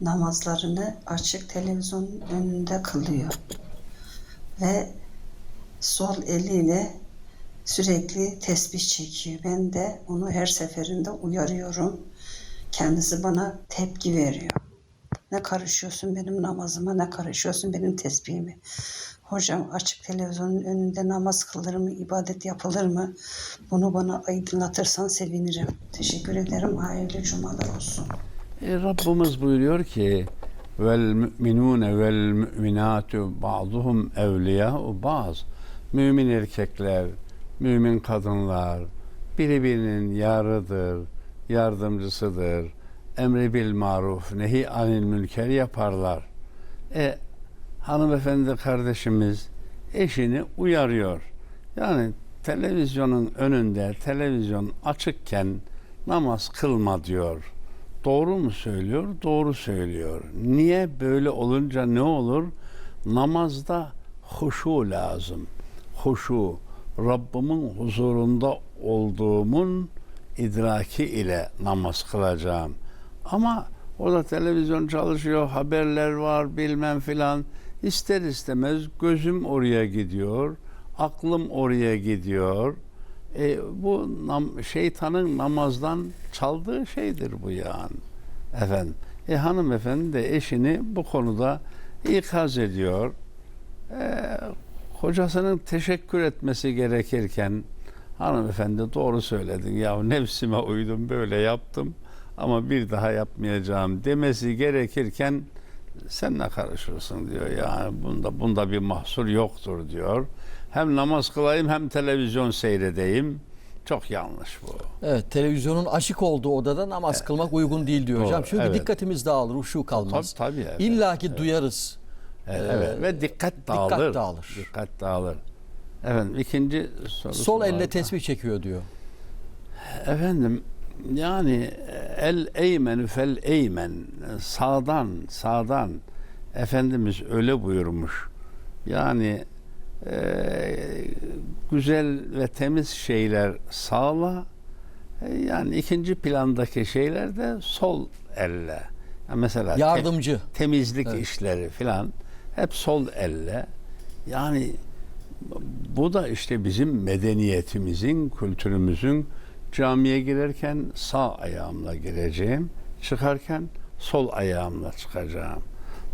namazlarını açık televizyonun önünde kılıyor. Ve sol eliyle sürekli tesbih çekiyor. Ben de onu her seferinde uyarıyorum. Kendisi bana tepki veriyor. Ne karışıyorsun benim namazıma, ne karışıyorsun benim tesbihime. Hocam açık televizyonun önünde namaz kılır mı, ibadet yapılır mı? Bunu bana aydınlatırsan sevinirim. Teşekkür ederim. Hayırlı cumalar olsun. E, Rabbimiz buyuruyor ki vel müminune vel müminatu ba'duhum evliya'u baz. Mümin erkekler, mümin kadınlar birbirinin yarıdır, yardımcısıdır. Emri bil maruf, nehi anil münker yaparlar. E hanımefendi kardeşimiz eşini uyarıyor. Yani televizyonun önünde televizyon açıkken namaz kılma diyor. Doğru mu söylüyor? Doğru söylüyor. Niye böyle olunca ne olur? Namazda huşu lazım. Huşu. Rabbimin huzurunda olduğumun idraki ile namaz kılacağım. Ama orada televizyon çalışıyor, haberler var bilmem filan. İster istemez gözüm oraya gidiyor, aklım oraya gidiyor. E, bu nam, şeytanın namazdan çaldığı şeydir bu yani. Efendim. E, hanımefendi de eşini bu konuda ikaz ediyor. E, kocasının teşekkür etmesi gerekirken hanımefendi doğru söyledin ya nefsime uydum böyle yaptım ama bir daha yapmayacağım demesi gerekirken sen ne karışırsın diyor yani bunda bunda bir mahsur yoktur diyor. Hem namaz kılayım hem televizyon seyredeyim. Çok yanlış bu. Evet, televizyonun açık olduğu odada namaz kılmak uygun değil diyor hocam. Doğru, Çünkü evet. dikkatimiz dağılır, uşu kalmaz. Tabii, tabii, evet. İlla ki duyarız. Evet, evet. ve dikkat dağılır. dikkat dağılır. Dikkat dağılır. Efendim ikinci sorusu Sol elle tesbih çekiyor diyor. Efendim yani el eymen fel eymen sağdan sağdan Efendimiz öyle buyurmuş. Yani e, güzel ve temiz şeyler sağla e, yani ikinci plandaki şeyler de sol elle. Yani mesela te- Yardımcı. temizlik Evet. işleri filan hep sol elle. Yani bu da işte bizim medeniyetimizin, kültürümüzün camiye girerken sağ ayağımla gireceğim, çıkarken sol ayağımla çıkacağım.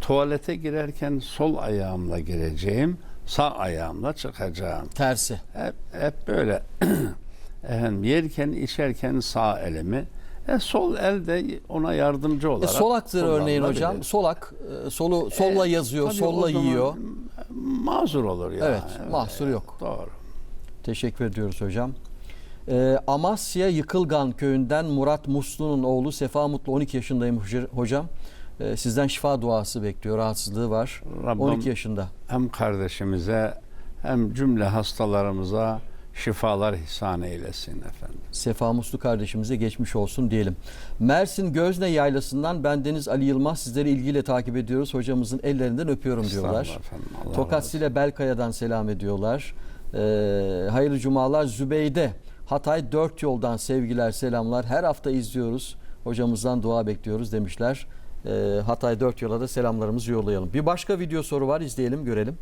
Tuvalete girerken sol ayağımla gireceğim, sağ ayağımla çıkacağım. Tersi. Hep, hep böyle. Efendim yerken içerken sağ elimi, e, sol el de ona yardımcı E, olarak. solaktır örneğin hocam. Solak, e, solu solla E, yazıyor, solla yiyor. Mazur olur ya. Evet, mahsur yok. Doğru. Teşekkür ediyoruz hocam. Ee, Amasya Yıkılgan köyünden Murat Muslu'nun oğlu Sefa Mutlu 12 yaşındayım hoca- hocam. Ee, sizden şifa duası bekliyor. Rahatsızlığı var. Rabbim 12 yaşında. hem kardeşimize hem cümle hastalarımıza şifalar ihsan eylesin efendim. Sefa Muslu kardeşimize geçmiş olsun diyelim. Mersin Gözne Yaylası'ndan bendeniz Ali Yılmaz sizleri ilgiyle takip ediyoruz. Hocamızın ellerinden öpüyorum diyorlar. Efendim, Allah Tokat. Sile Belkaya'dan selam ediyorlar. Ee, hayırlı cumalar Zübeyde. Hatay dört yoldan sevgiler selamlar. Her hafta izliyoruz. Hocamızdan dua bekliyoruz demişler. Ee, Hatay dört yola da selamlarımızı yollayalım. Bir başka video soru var izleyelim görelim.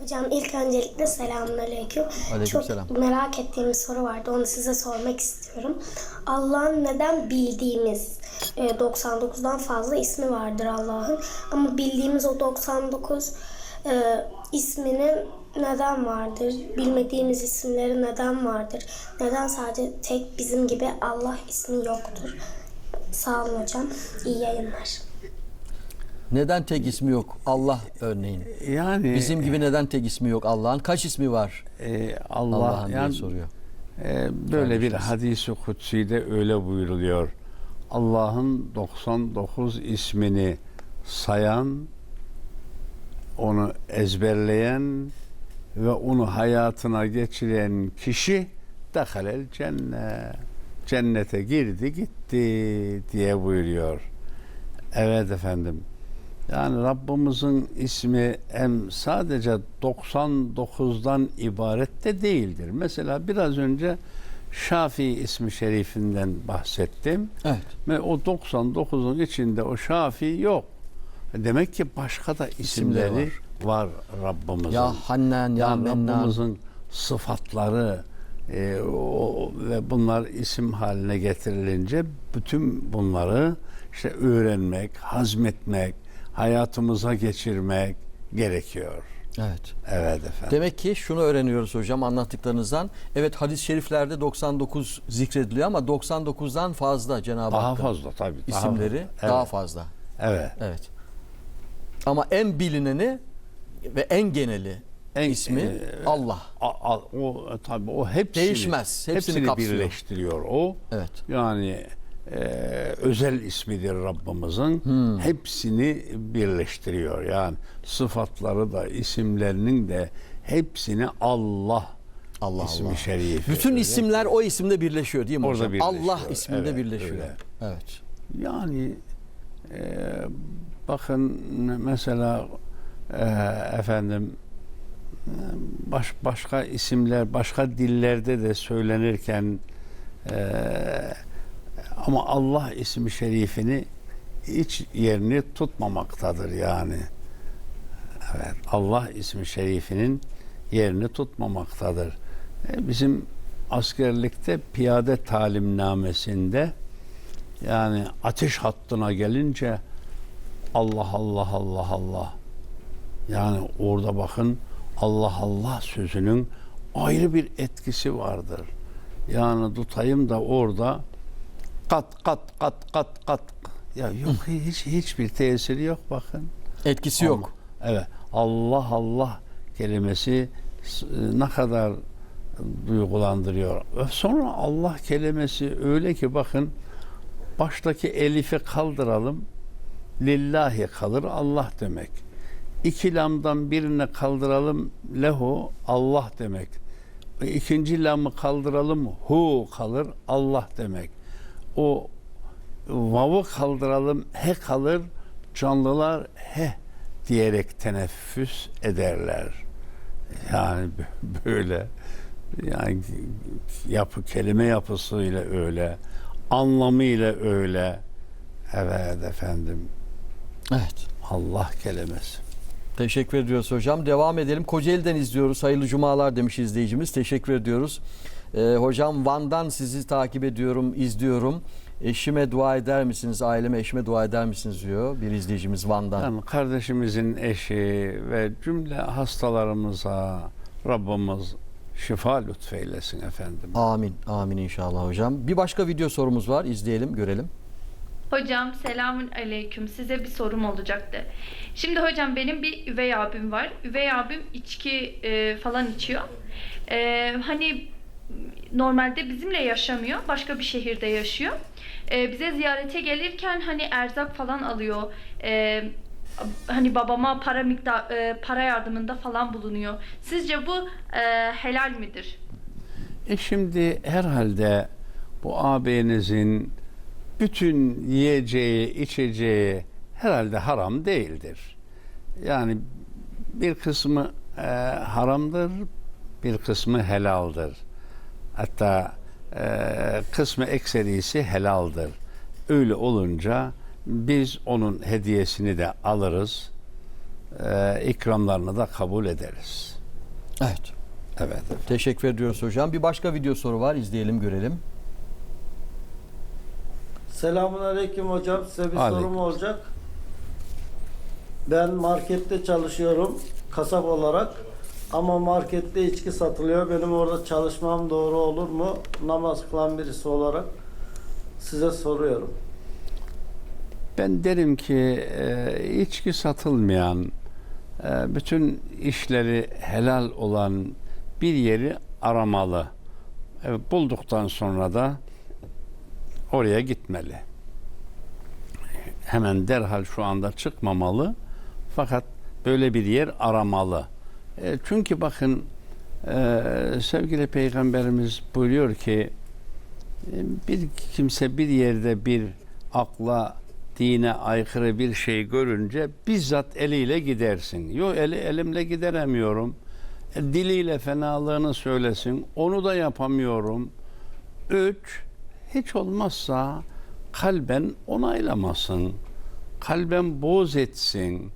Hocam ilk öncelikle selamünaleyküm. Aleykümselam. Çok merak ettiğim bir soru vardı. Onu size sormak istiyorum. Allah'ın neden bildiğimiz e, 99'dan fazla ismi vardır Allah'ın. Ama bildiğimiz o 99 e, isminin neden vardır? Bilmediğimiz isimleri neden vardır? Neden sadece tek bizim gibi Allah ismi yoktur? Sağ olun hocam. İyi yayınlar. Neden tek ismi yok? Allah örneğin. Yani Bizim gibi neden tek ismi yok Allah'ın? Kaç ismi var e, Allah Allah'ın diye yani soruyor. e, böyle bir Kardeşimiz. hadisi kutsi'de öyle buyuruluyor. Allah'ın 99 ismini sayan, onu ezberleyen ve onu hayatına geçiren kişi dehalel cennet. Cennete girdi gitti diye buyuruyor. Evet efendim. Yani Rabbimizin ismi hem sadece 99'dan ibaret de değildir. Mesela biraz önce Şafii ismi şerifinden bahsettim. Evet. Ve o 99'un içinde o Şafii yok. Demek ki başka da İsimleri isimleri var, Rabbimizin. Ya Hannan, ya yani Mennan. Rabbimizin sıfatları e, o, ve bunlar isim haline getirilince bütün bunları işte öğrenmek, hazmetmek, hayatımıza geçirmek gerekiyor. Evet. Evet efendim. Demek ki şunu öğreniyoruz hocam anlattıklarınızdan. Evet hadis-i şeriflerde 99 zikrediliyor ama 99'dan fazla Cenab-ı daha Hakk'ın fazla tabii. daha isimleri fazla. daha Evet, fazla. Evet. Evet. Ama en bilineni ve en geneli En- ismi e, Allah. A- a- o tabii o hepsini Değişmez, hepsini kapsıyor. birleştiriyor o. Evet. Yani e, özel ismidir Rabbimizin. Hmm. Hepsini birleştiriyor. Yani sıfatları da isimlerinin de hepsini Allah Allah ismi Allah. şerifi. Bütün Öyle. isimler o isimde birleşiyor değil mi Orada hocam? birleşiyor. Allah isminde Evet, birleşiyor. öyle. Evet. Yani e, bakın mesela e, efendim e, baş, başka isimler başka dillerde de söylenirken e, ama Allah ismi şerifini hiç yerini tutmamaktadır yani. Evet, Allah ismi şerifinin yerini tutmamaktadır. E, bizim askerlikte piyade talimnamesinde yani ateş hattına gelince Allah Allah Allah Allah. Yani orada bakın Allah Allah sözünün ayrı bir etkisi vardır. Yani tutayım da orada kat kat kat kat kat ya yok hiç hiçbir tesiri yok bakın. Etkisi yok. Evet. Allah Allah kelimesi s- ne kadar duygulandırıyor. Sonra Allah kelimesi öyle ki bakın baştaki elifi kaldıralım. Lillahi kalır Allah demek. İki lamdan birini kaldıralım lehu Allah demek. İkinci lamı kaldıralım hu kalır Allah demek. O vav'ı kaldıralım he kalır canlılar he diyerek teneffüs ederler. Yani bö- böyle yani yapı kelime yapısıyla öyle anlamıyla öyle evet efendim Evet. Allah kelimesi. Teşekkür ediyoruz hocam. Devam edelim. Kocaeli'den izliyoruz. Hayırlı cumalar demiş izleyicimiz. Teşekkür ediyoruz. Ee, hocam Van'dan sizi takip ediyorum, izliyorum. Eşime dua eder misiniz? Aileme, eşime dua eder misiniz diyor bir izleyicimiz Van'dan. Yani kardeşimizin eşi ve cümle hastalarımıza Rabbimiz şifa lütfeylesin efendim. Amin. Amin inşallah hocam. Bir başka video sorumuz var. İzleyelim, görelim. Hocam selamün aleyküm. Size bir sorum olacaktı. Şimdi hocam benim bir üvey abim var. Üvey abim içki e, falan içiyor. E, hani normalde bizimle yaşamıyor. Başka bir şehirde yaşıyor. E, bize ziyarete gelirken hani erzak falan alıyor. E, hani babama para miktar e, para yardımında falan bulunuyor. Sizce bu e, helal midir? E şimdi herhalde bu ağabeyinizin bütün yiyeceği, içeceği herhalde haram değildir. Yani bir kısmı e, haramdır, bir kısmı helaldir. Hatta e, kısmı ekserisi helaldir. Öyle olunca biz onun hediyesini de alırız, e, ikramlarını da kabul ederiz. Evet. Evet. Teşekkür ediyoruz hocam. Bir başka video soru var. İzleyelim, görelim. Selamun aleyküm hocam. Size bir Aleyküm. sorum olacak. Ben markette çalışıyorum kasap olarak. Ama markette içki satılıyor. Benim orada çalışmam doğru olur mu? Namaz kılan birisi olarak size soruyorum. Ben derim ki e, içki satılmayan, e, bütün işleri helal olan bir yeri aramalı. E, bulduktan sonra da oraya gitmeli. Hemen derhal şu anda çıkmamalı. Fakat böyle bir yer aramalı. E, çünkü bakın e, sevgili peygamberimiz buyuruyor ki e, bir kimse bir yerde bir akla dine aykırı bir şey görünce bizzat eliyle gidersin. Yok eli elimle gideremiyorum. E, diliyle fenalığını söylesin. Onu da yapamıyorum. Üç, hiç olmazsa kalben onaylamasın. Kalben boz etsin.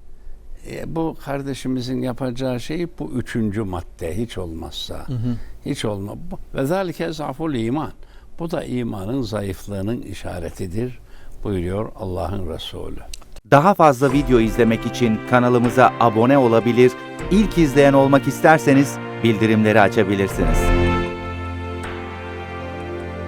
E, bu kardeşimizin yapacağı şey bu üçüncü madde hiç olmazsa. Hiç olma. Ve zalike zaful iman. Bu da imanın zayıflığının işaretidir buyuruyor Allah'ın Resulü. Daha fazla video izlemek için kanalımıza abone olabilir, ilk izleyen olmak isterseniz bildirimleri açabilirsiniz.